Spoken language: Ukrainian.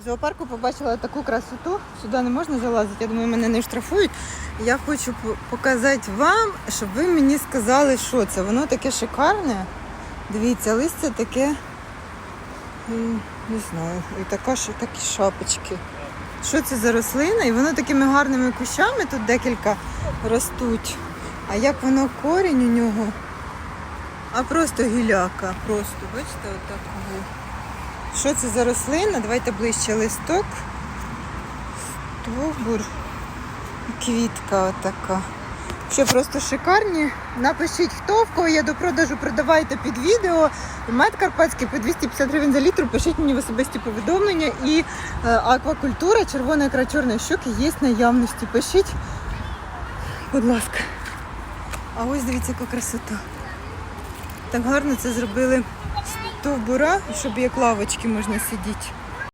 В зоопарку побачила таку красоту. Сюди не можна залазити. Я думаю, мене не штрафують. Я хочу показати вам, щоб ви мені сказали, що це. Воно таке шикарне. Дивіться, листя таке, не знаю, і така, такі шапочки. Що це за рослина? І воно такими гарними кущами, тут декілька ростуть. А як воно корінь у нього? А просто гіляка. Просто, бачите, отак. во. Що це за рослина? Давайте ближче листок. Стовбур. Квітка отака. Ще просто шикарні. Напишіть, хто в кого є до продажу, продавайте під відео. Мед карпатський по 250 гривень за літр. Пишіть мені в особисті повідомлення. І е, аквакультура, червона ікра чорної щуки є в наявності. Пишіть, будь ласка. А ось дивіться, яка красота. Так гарно це зробили стовбура, щоб як лавочки можна сидіти.